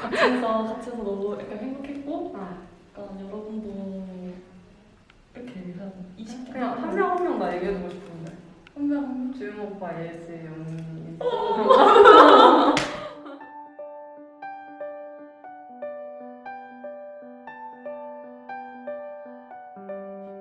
같이 해서 같이 해서 너무 약간 행복했고 어. 약간 여러분도 이렇게 한 20분 그냥 한 명 한 명 나 얘기해주고 싶은데. 한명 한 명. 주윤 오빠, 예지, 언니.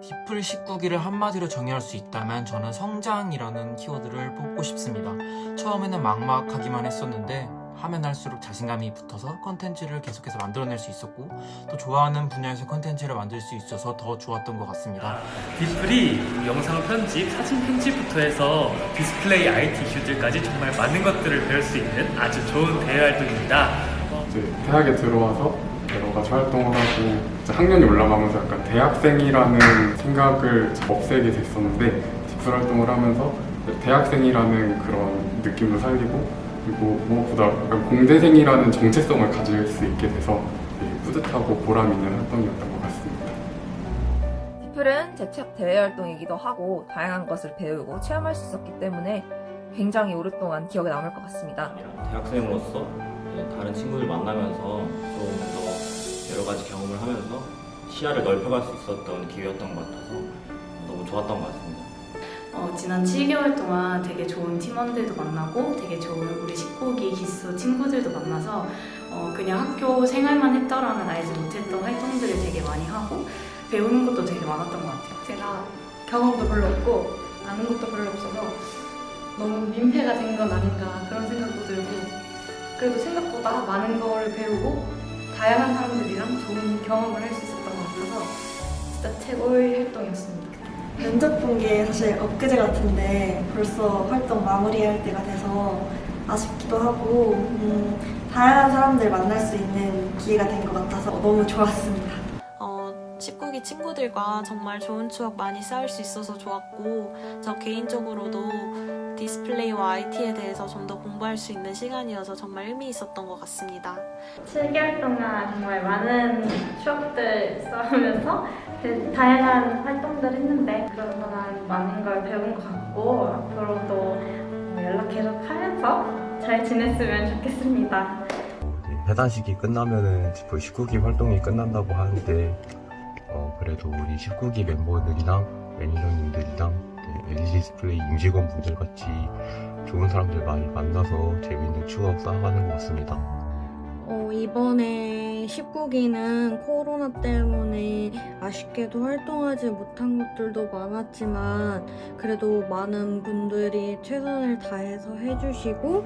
디플 19기를 한마디로 정의할 수 있다면 저는 성장이라는 키워드를 뽑고 싶습니다. 처음에는 막막하기만 했었는데 하면 할수록 자신감이 붙어서 컨텐츠를 계속해서 만들어낼 수 있었고 또 좋아하는 분야에서 컨텐츠를 만들 수 있어서 더 좋았던 것 같습니다. 디플이 영상 편집, 사진 편집부터 해서 디스플레이 IT 이슈들까지 정말 많은 것들을 배울 수 있는 아주 좋은 대외 활동입니다. 이제 대학에 들어와서 여러 가지 활동을 하고 이제 학년이 올라가면서 약간 대학생이라는 생각을 없애게 됐었는데 디플 활동을 하면서 대학생이라는 그런 느낌을 살리고 그리고 무엇보다 약간 공대생이라는 정체성을 가질 수 있게 돼서 되게 뿌듯하고 보람 있는 활동이었던 것 같습니다. 제첫 대외 활동이기도 하고 다양한 것을 배우고 체험할 수 있었기 때문에 굉장히 오랫동안 기억에 남을 것 같습니다. 대학생으로서 이제 다른 친구들 만나면서 좀 더 여러 가지 경험을 하면서 시야를 넓혀갈 수 있었던 기회였던 것 같아서 너무 좋았던 것 같습니다. 어, 지난 7개월 동안 되게 좋은 팀원들도 만나고 되게 좋은 우리 19기 기수 친구들도 만나서 어, 그냥 학교 생활만 했더라면 알지 못했던 활동들을 되게 많이 하고 배우는 것도 되게 많았던 것 같아요. 제가 경험도 별로 없고 아는 것도 별로 없어서 너무 민폐가 된 건 아닌가 그런 생각도 들고 그래도 생각보다 많은 걸 배우고 다양한 사람들이랑 좋은 경험을 할 수 있었던 것 같아서 진짜 최고의 활동이었습니다. 면접 본 게 사실 엊그제 같은데 벌써 활동 마무리할 때가 돼서 아쉽기도 하고 음, 다양한 사람들 만날 수 있는 기회가 된 것 같아서 너무 좋았습니다. 어, 19기 친구들과 정말 좋은 추억 많이 쌓을 수 있어서 좋았고 저 개인적으로도 디스플레이와 IT에 대해서 좀 더 공부할 수 있는 시간이어서 정말 의미 있었던 것 같습니다. 7개월 동안 정말 많은 추억들 쌓으면서 그 다양한 활동들 했는데 그런 동안 많은 걸 배운 것 같고 앞으로도 어, 연락 계속 하면서 잘 지냈으면 좋겠습니다. 배단식이 끝나면은 디플 19기 활동이 끝난다고 하는데 어, 그래도 우리 19기 멤버들이랑 매니저님들이랑 네, LG 디스플레이 임직원분들 같이 좋은 사람들 많이 만나서 재밌는 추억 쌓아가는 것 같습니다. 어, 이번에 19기는 코로나 때문에 아쉽게도 활동하지 못한 것들도 많았지만 그래도 많은 분들이 최선을 다해서 해주시고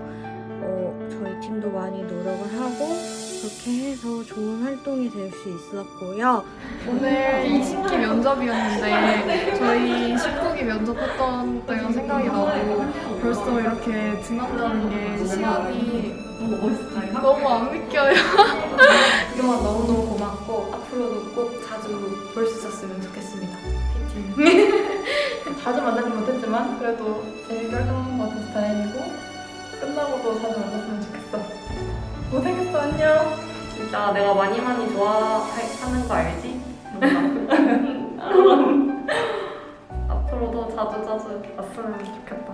어, 저희 팀도 많이 노력을 하고 그렇게 해서 좋은 활동이 될 수 있었고요. 오늘 20기 면접이었는데 저희 19기 면접했던 때가 생각이 나고 벌써 이렇게 지난다는 게 시간이 너무 안 믿겨요. 이동안 너무너무 고맙고 앞으로도 꼭 자주 볼 수 있었으면 좋겠습니다. 자주 만나지 못했지만 그래도 재밌게 활동한 것 같아서 다행이고 끝나고도 자주 만났으면 좋겠어. 고생했어 안녕. 진짜 내가 많이 많이 좋아하는 거 알지? 앞으로도 자주 자주 왔으면 좋겠다.